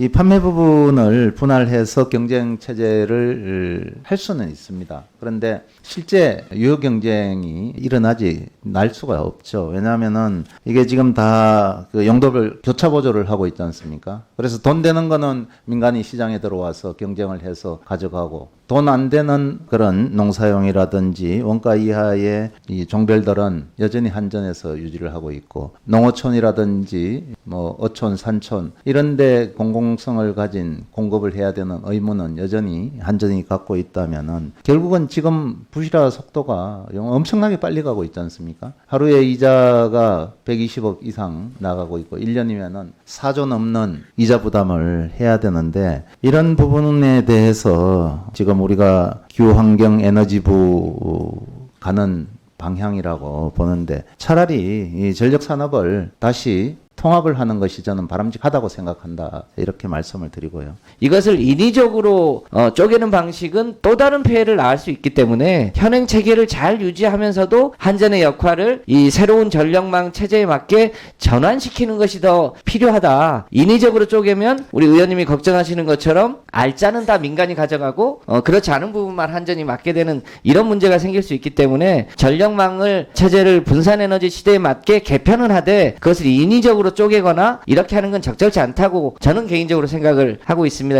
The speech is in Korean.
이 판매 부분을 분할해서 경쟁 체제를 할 수는 있습니다. 그런데 실제 유효 경쟁이 일어나지 날 수가 없죠. 왜냐하면은 이게 지금 다 그 용도별 교차 보조를 하고 있지 않습니까? 그래서 돈 되는 거는 민간이 시장에 들어와서 경쟁을 해서 가져가고 돈 안 되는 그런 농사용이라든지 원가 이하의 이 종별들은 여전히 한전에서 유지를 하고 있고 농어촌이라든지 뭐 어촌, 산촌 이런데 공공성을 가진 공급을 해야 되는 의무는 여전히 한전이 갖고 있다면은 결국은 지금 부실화 속도가 영- 엄청나게 빨리 가고 있지 않습니까? 하루에 이자가 120억 이상 나가고 있고 1년이면은 4조 넘는 이자 부담을 해야 되는데 이런 부분에 대해서 지금 우리가 기후환경 에너지부 가는 방향이라고 보는데 차라리 이 전력 산업을 다시 통합을 하는 것이 저는 바람직하다고 생각한다 이렇게 말씀을 드리고요. 이것을 인위적으로 어, 쪼개는 방식은 또 다른 폐해를 낳을 수 있기 때문에 현행 체계를 잘 유지하면서도 한전의 역할을 이 새로운 전력망 체제에 맞게 전환시키는 것이 더 필요하다. 인위적으로 쪼개면 우리 의원님이 걱정하시는 것처럼 알짜는 다 민간이 가져가고 어, 그렇지 않은 부분만 한전이 맡게 되는 이런 문제가 생길 수 있기 때문에 전력망을 체제를 분산에너지 시대에 맞게 개편을 하되 그것을 인위적으로 쪼개거나 이렇게 하는 건 적절치 않다고 저는 개인적으로 생각을 하고 있습니다.